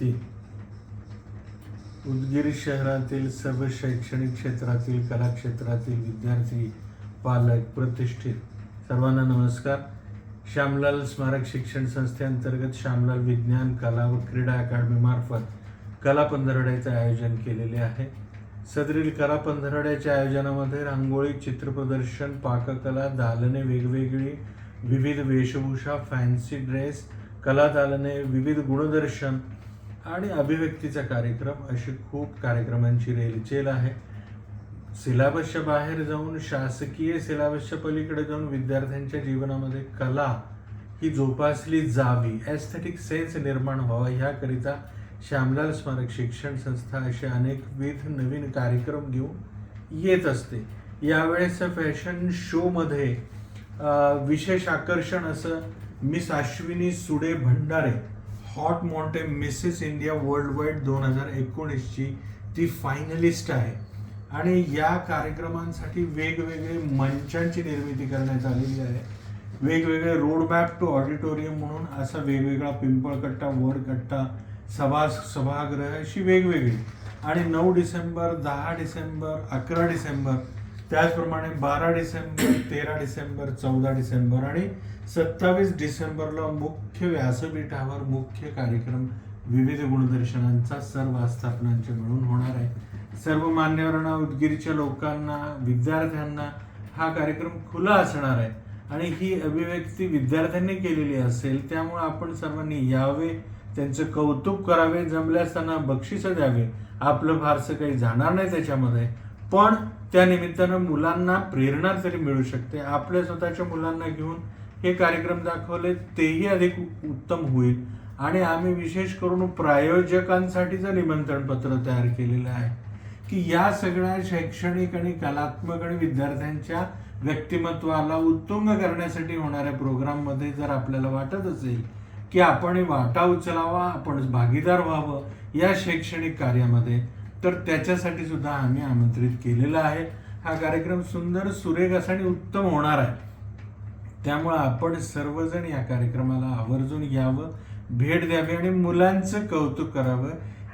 तीन उदगीर शहरातील सर्व शैक्षणिक क्षेत्रातील कलाक्षेत्रातील विद्यार्थी पालक प्रतिष्ठित. सर्वांना नमस्कार. श्यामलाल स्मारक शिक्षण संस्थेअंतर्गत श्यामलाल विज्ञान कला व क्रीडा अकॅडमीमार्फत कला पंधरवड्याचे आयोजन केलेले आहे. सदरील कला पंधरवड्याच्या आयोजनामध्ये रांगोळी चित्रप्रदर्शन पाककला दालने वेगवेगळी विविध वेशभूषा फॅन्सी ड्रेस कला दालने विविध गुणदर्शन आणि अभिव्यक्तीचा कार्यक्रम अशी खूप कार्यक्रमांची रेलचेल आहे. सिलेबसच्या बाहेर जाऊन शासकीय सिलेबसच्या पलीकडे जाऊन विद्यार्थ्यांच्या जीवनामध्ये कला ही जोपासली जावी. एस्थेटिक सेन्स निर्माण व्हावा ह्याकरिता श्यामलाल स्मारक शिक्षण संस्था असे अनेकविध नवीन कार्यक्रम घेऊन येत असते. यावेळेस फॅशन शोमध्ये विशेष आकर्षण असं miss Ashwini Sude Bhandare Haute Monde Mrs India Worldwide दोन हजार एकोणीसची ती फायनलिस्ट आहे. आणि या कार्यक्रमांसाठी वेगवेगळे मंचांची निर्मिती करण्यात आलेली आहे. वेगवेगळे रोडमॅप टू ऑडिटोरियम म्हणून असा वेगवेगळा पिंपळकट्टा वडकट्टा सभा सभागृह अशी वेगवेगळी. आणि नऊ डिसेंबर दहा डिसेंबर अकरा डिसेंबर त्याचप्रमाणे बारा डिसेंबर तेरा डिसेंबर चौदा डिसेंबर आणि सत्तावीस डिसेंबरला मुख्य व्यासपीठावर मुख्य कार्यक्रम विविध गुणदर्शनांचा सर्व आस्थापनांचे मिळून होणार आहे. सर्व मान्यवरांना उदगीरच्या लोकांना विद्यार्थ्यांना हा कार्यक्रम खुला असणार आहे. आणि ही अभिव्यक्ती विद्यार्थ्यांनी केलेली असेल त्यामुळे आपण सर्वांनी यावे त्यांचं कौतुक करावे जमल्यास त्यांना बक्षिसं द्यावे. आपलं फारसं काही जाणार नाही त्याच्यामध्ये. पण त्या निमित्तानं मुलांना प्रेरणा तरी मिळू शकते. आपल्या स्वतःच्या मुलांना घेऊन हे कार्यक्रम दाखवले तेही अधिक उत्तम होईल. आणि आम्ही विशेष करून प्रायोजकांसाठीचं निमंत्रण पत्र तयार केलेलं आहे की या सगळ्या शैक्षणिक आणि कलात्मक आणि विद्यार्थ्यांच्या व्यक्तिमत्वाला उत्तुंग करण्यासाठी होणाऱ्या प्रोग्राममध्ये जर आपल्याला वाटत असेल की आपण हे वाटा उचलावा आपण भागीदार व्हावं या शैक्षणिक कार्यामध्ये तर त्याच्यासाठी सुद्धा आम्ही आमंत्रित केलेलं आहे. हा कार्यक्रम सुंदर सुरेख असा आणि उत्तम होणार आहे. त्यामुळं आपण सर्वजण या कार्यक्रमाला आवर्जून यावं भेट द्यावी आणि मुलांचं कौतुक करावं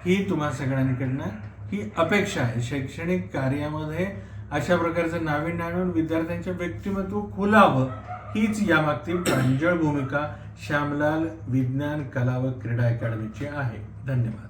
ही तुम्हा सगळ्यांकडनं ही अपेक्षा आहे. शैक्षणिक कार्यामध्ये अशा प्रकारचं नाविन्य आणून विद्यार्थ्यांचं व्यक्तिमत्व खुलावं हीच यामागची प्रांजळ भूमिका श्यामलाल विज्ञान कला व क्रीडा अकादमीची आहे. धन्यवाद.